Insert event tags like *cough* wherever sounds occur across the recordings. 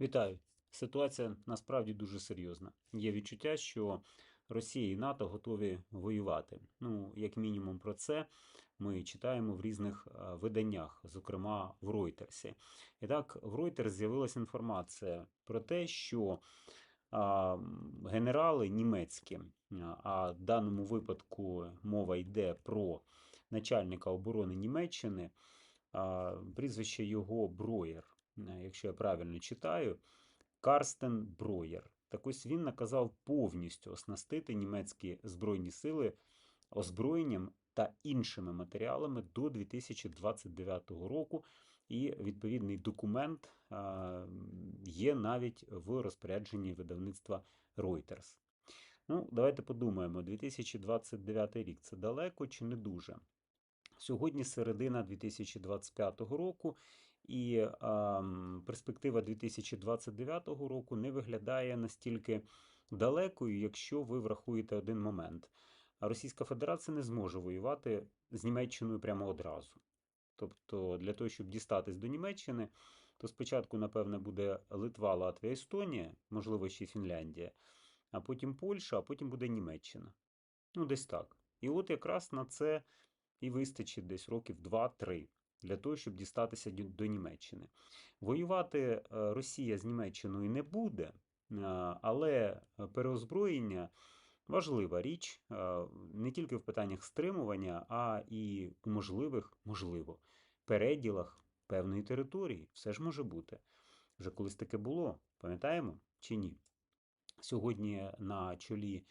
Вітаю. Ситуація насправді дуже серйозна. Є відчуття, що Росія і НАТО готові воювати. Ну, як мінімум, про це ми читаємо в різних е, виданнях, зокрема в Ройтерсі. І так, в Reuters з'явилася інформація про те, що а, генерали німецькі, а, в даному випадку мова йде про начальника оборони Німеччини, прізвище його Броєр, якщо я правильно читаю. Карстен Броєр. Так ось він наказав повністю оснастити німецькі збройні сили озброєнням та іншими матеріалами до 2029 року. І відповідний документ є навіть в розпорядженні видавництва Reuters. Ну, давайте подумаємо: 2029 рік це далеко чи не дуже? Сьогодні середина 2025 року, і а, перспектива 2029 року не виглядає настільки далекою, якщо ви врахуєте один момент. Російська Федерація не зможе воювати з Німеччиною прямо одразу. Тобто, для того, щоб дістатись до Німеччини, то спочатку, напевне, буде Литва, Латвія, Естонія, можливо, ще Фінляндія, а потім Польща, а потім буде Німеччина. Ну, десь так. І от якраз на це і вистачить десь років 2-3 для того, щоб дістатися до Німеччини. Воювати е, Росія з Німеччиною не буде, е, але переозброєння важлива річ е, не тільки в питаннях стримування, а і у можливих, можливо, переділах певної території. Все ж може бути. Вже колись таке було, пам'ятаємо чи ні? Сьогодні на чолі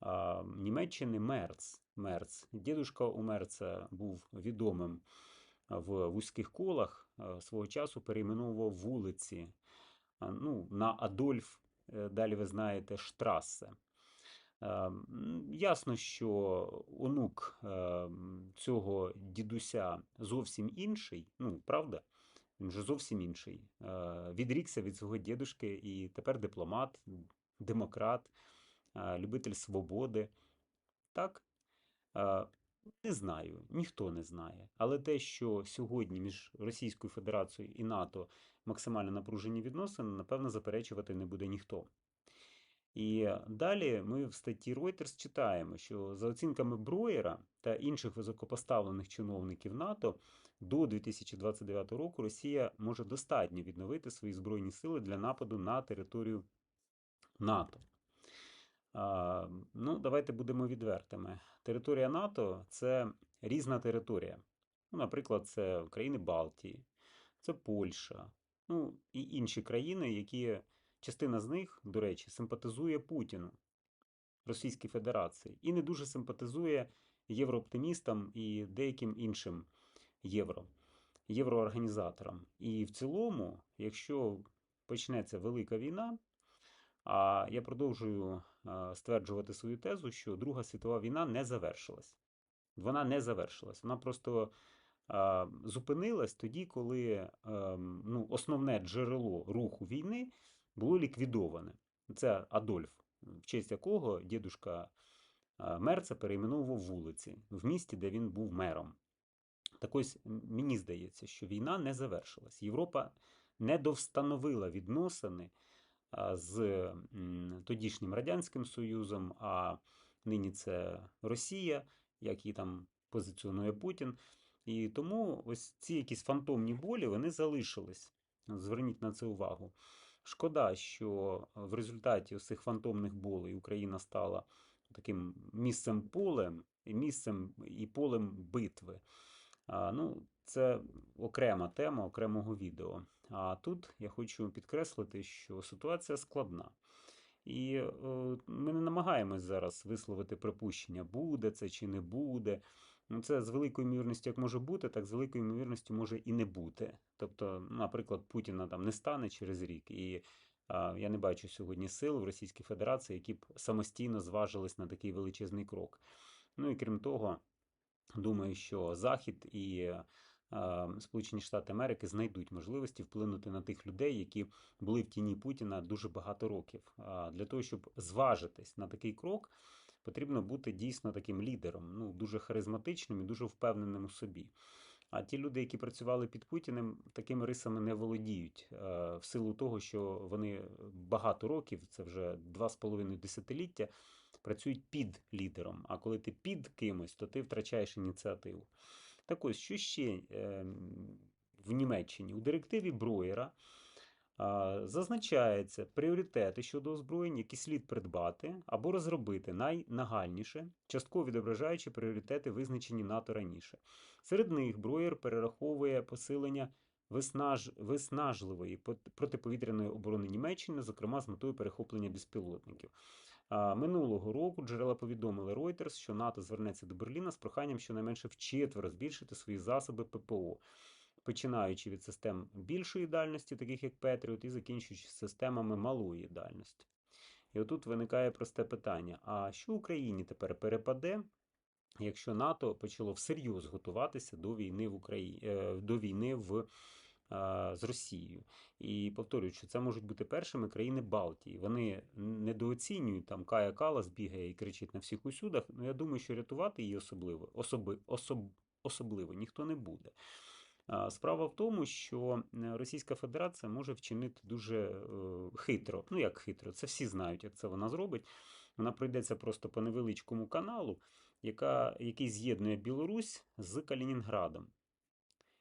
а, Німеччини Мерц. Мерц. Дідушка у Мерца був відомим в вузьких колах. Свого часу перейменовував вулиці ну, на Адольф, е, далі ви знаєте, Штрасе. Е, Ясно, що онук е, цього дідуся зовсім інший, ну, правда? Він же зовсім інший. Е, Відрікся від свого дідушки і тепер дипломат, демократ, е, любитель свободи. Так? Не знаю, ніхто не знає. Але те, що сьогодні між Російською Федерацією і НАТО максимально напружені відносини, напевно, заперечувати не буде ніхто. І далі ми в статті Reuters читаємо, що за оцінками Броєра та інших високопоставлених чиновників НАТО до 2029 року Росія може достатньо відновити свої збройні сили для нападу на територію НАТО. Ну, давайте будемо відвертими. Територія НАТО це різна територія. Ну, наприклад, це країни Балтії, це Польща, ну і інші країни, які частина з них, до речі, симпатизує Путіну, Російській Федерації, і не дуже симпатизує єврооптимістам і деяким іншим євро, євроорганізаторам. І в цілому, якщо почнеться велика війна, а я продовжую стверджувати свою тезу, що Друга світова війна не завершилась. Вона не завершилась. Вона просто е, зупинилась тоді, коли е, ну, основне джерело руху війни було ліквідоване. Це Адольф, в честь якого дідушка е, Мерца перейменовував вулиці в місті, де він був мером. Так ось мені здається, що війна не завершилась. Європа не довстановила відносини з тодішнім Радянським Союзом, а нині це Росія, як її там позиціонує Путін. І тому ось ці якісь фантомні болі вони залишились. Зверніть на це увагу. Шкода, що в результаті цих фантомних болей Україна стала таким місцем полем, місцем і полем битви. Ну, це окрема тема окремого відео. А тут я хочу підкреслити, що ситуація складна. І е, ми не намагаємось зараз висловити припущення, буде це чи не буде. Ну, це з великою ймовірністю як може бути, так з великою ймовірністю може і не бути. Тобто, наприклад, Путіна там не стане через рік, і а, я не бачу сьогодні сил в Російській Федерації, які б самостійно зважились на такий величезний крок. Ну і крім того, думаю, що Захід і е, Сполучені Штати Америки знайдуть можливості вплинути на тих людей, які були в тіні Путіна дуже багато років. Для того, щоб зважитись на такий крок, потрібно бути дійсно таким лідером, ну дуже харизматичним і дуже впевненим у собі. А ті люди, які працювали під Путіним, такими рисами не володіють е, в силу того, що вони багато років, це вже два з половиною десятиліття, працюють під лідером. А коли ти під кимось, то ти втрачаєш ініціативу. Так ось, що ще е, в Німеччині? У директиві Броєра зазначається пріоритети щодо озброєнь, які слід придбати або розробити найнагальніше, частково відображаючи пріоритети, визначені НАТО раніше. Серед них Броєр перераховує посилення виснаж... виснажливої протиповітряної оборони Німеччини, зокрема з метою перехоплення безпілотників. Минулого року джерела повідомили Reuters, що НАТО звернеться до Берліна з проханням щонайменше вчетверо збільшити свої засоби ППО, починаючи від систем більшої дальності, таких як Петріот, і закінчуючи системами малої дальності. І отут виникає просте питання: а що Україні тепер перепаде, якщо НАТО почало всерйоз готуватися до війни в Україні до війни в з Росією? І повторюю, що це можуть бути першими країни Балтії. Вони недооцінюють там Кая Калас бігає і кричить на всіх усюдах. Ну я думаю, що рятувати її особливо особи, особ, особливо ніхто не буде. Справа в тому, що е, Російська Федерація може вчинити дуже е, хитро. Ну як хитро, це всі знають, як це вона зробить. Вона пройдеться просто по невеличкому каналу, яка, який з'єднує Білорусь з Калінінградом,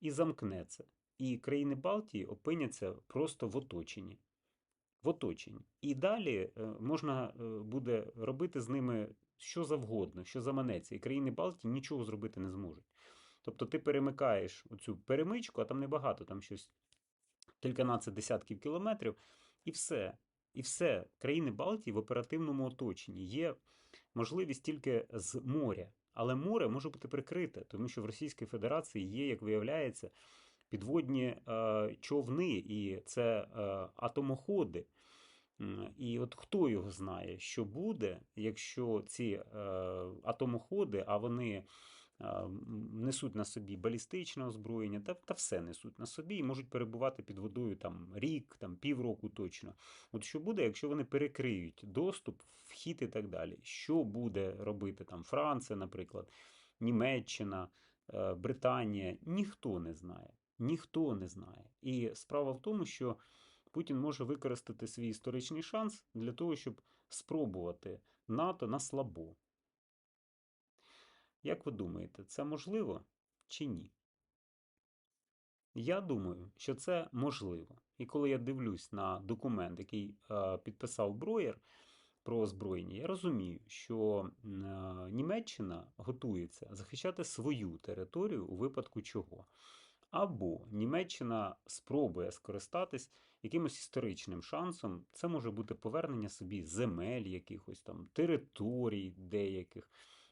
і замкне це. І країни Балтії опиняться просто в оточенні. В оточенні. І далі е, можна е, буде робити з ними що завгодно, що заманеться. І країни Балтії нічого зробити не зможуть. Тобто ти перемикаєш оцю перемичку, а там небагато, там щось кільканадцять десятків кілометрів, і все. І все. Країни Балтії в оперативному оточенні є можливість тільки з моря. Але море може бути прикрите, тому що в Російській Федерації є, як виявляється, підводні е, човни, і це е, атомоходи. І от хто його знає, що буде, якщо ці е, атомоходи, а вони несуть на собі балістичне озброєння, та, та все несуть на собі і можуть перебувати під водою там рік, там півроку точно. От що буде, якщо вони перекриють доступ, вхід і так далі? Що буде робити там Франція, наприклад, Німеччина, Британія? Ніхто не знає. Ніхто не знає. І справа в тому, що Путін може використати свій історичний шанс для того, щоб спробувати НАТО на слабо. Як ви думаєте, це можливо чи ні? Я думаю, що це можливо. І коли я дивлюсь на документ, який е, підписав Броєр про озброєння, я розумію, що е, Німеччина готується захищати свою територію у випадку чого. Або Німеччина спробує скористатись якимось історичним шансом. Це може бути повернення собі земель, якихось там територій деяких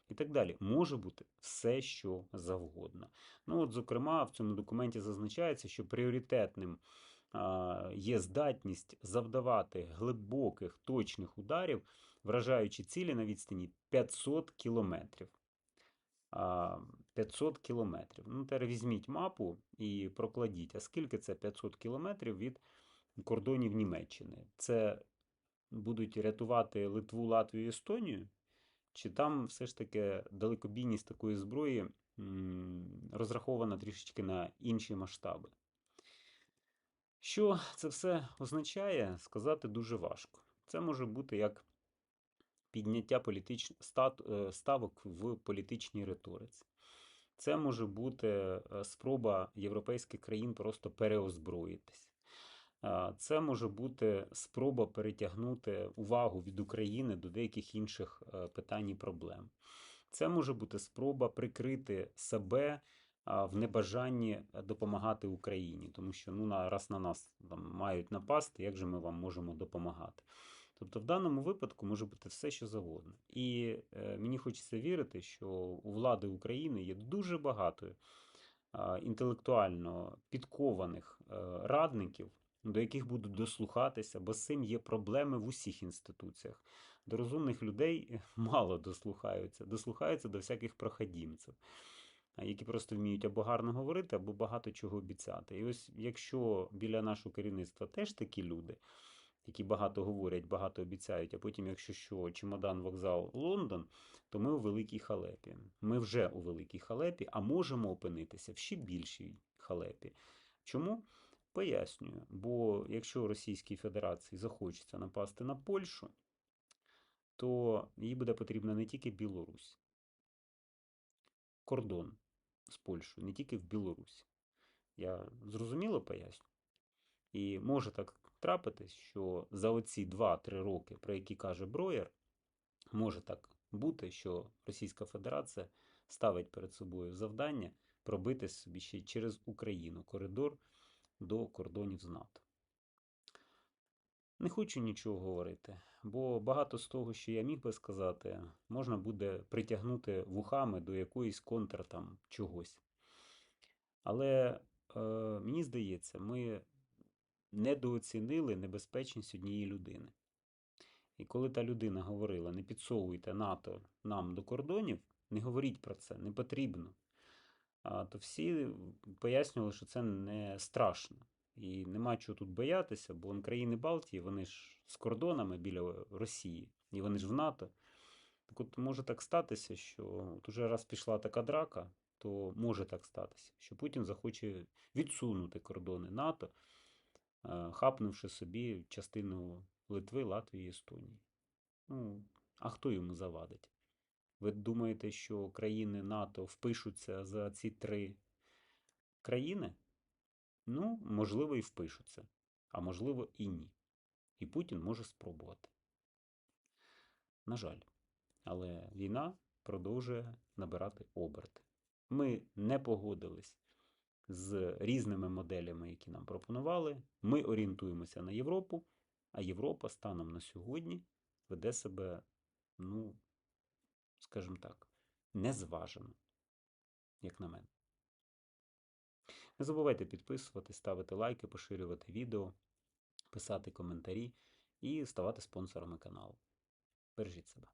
і так далі. Може бути все, що завгодно. Ну, от, зокрема, в цьому документі зазначається, що пріоритетним є здатність завдавати глибоких точних ударів, вражаючи цілі на відстані 500 кілометрів. А, 500 кілометрів. Ну, тепер візьміть мапу і прокладіть, а скільки це 500 кілометрів від кордонів Німеччини? Це будуть рятувати Литву, Латвію, Естонію? Чи там все ж таки далекобійність такої зброї розрахована трішечки на інші масштаби? Що це все означає, сказати дуже важко. Це може бути як підняття політич... е, ставок в політичній риториці. Це може бути е, спроба європейських країн просто переозброїтись. Це може бути спроба перетягнути увагу від України до деяких інших е, питань і проблем. Це може бути спроба прикрити себе в небажанні допомагати Україні, тому що ну, раз на нас там, мають напасти, як же ми вам можемо допомагати? Тобто в даному випадку може бути все, що завгодно. І е, мені хочеться вірити, що у влади України є дуже багато а, інтелектуально підкованих е, радників, до яких будуть дослухатися, бо з цим є проблеми в усіх інституціях. До розумних людей *laughs* мало дослухаються, дослухаються до всяких проходімців, які просто вміють або гарно говорити, або багато чого обіцяти. І ось якщо біля нашого керівництва теж такі люди, які багато говорять, багато обіцяють, а потім, якщо що, чемодан, вокзал, Лондон, то ми у великій халепі. Ми вже у великій халепі, а можемо опинитися в ще більшій халепі. Чому? Пояснюю. Бо якщо Російській Федерації захочеться напасти на Польщу, то їй буде потрібна не тільки Білорусь, кордон з Польщею, не тільки в Білорусі. Я зрозуміло поясню. І може так трапитись, що за оці 2-3 роки, про які каже Броєр, може так бути, що Російська Федерація ставить перед собою завдання пробити собі ще через Україну коридор до кордонів з НАТО. Не хочу нічого говорити, бо багато з того, що я міг би сказати, можна буде притягнути вухами до якоїсь контр там чогось. Але е, мені здається, ми недооцінили небезпечність однієї людини. І коли та людина говорила: не підсовуйте НАТО нам до кордонів, не говоріть про це, не потрібно. То всі пояснювали, що це не страшно. І нема чого тут боятися, бо країни Балтії, вони ж з кордонами біля Росії, і вони ж в НАТО. Так от може так статися, що от уже раз пішла така драка, то може так статися, що Путін захоче відсунути кордони НАТО, хапнувши собі частину Литви, Латвії, Естонії. Ну, а хто йому завадить? Ви думаєте, що країни НАТО впишуться за ці три країни? Ну, можливо, і впишуться, а можливо, і ні. І Путін може спробувати. На жаль, але війна продовжує набирати оберти. Ми не погодились з різними моделями, які нам пропонували. Ми орієнтуємося на Європу, а Європа станом на сьогодні веде себе, ну, скажімо так, незважено, як на мене. Не забувайте підписувати, ставити лайки, поширювати відео, писати коментарі і ставати спонсорами каналу. Бережіть себе.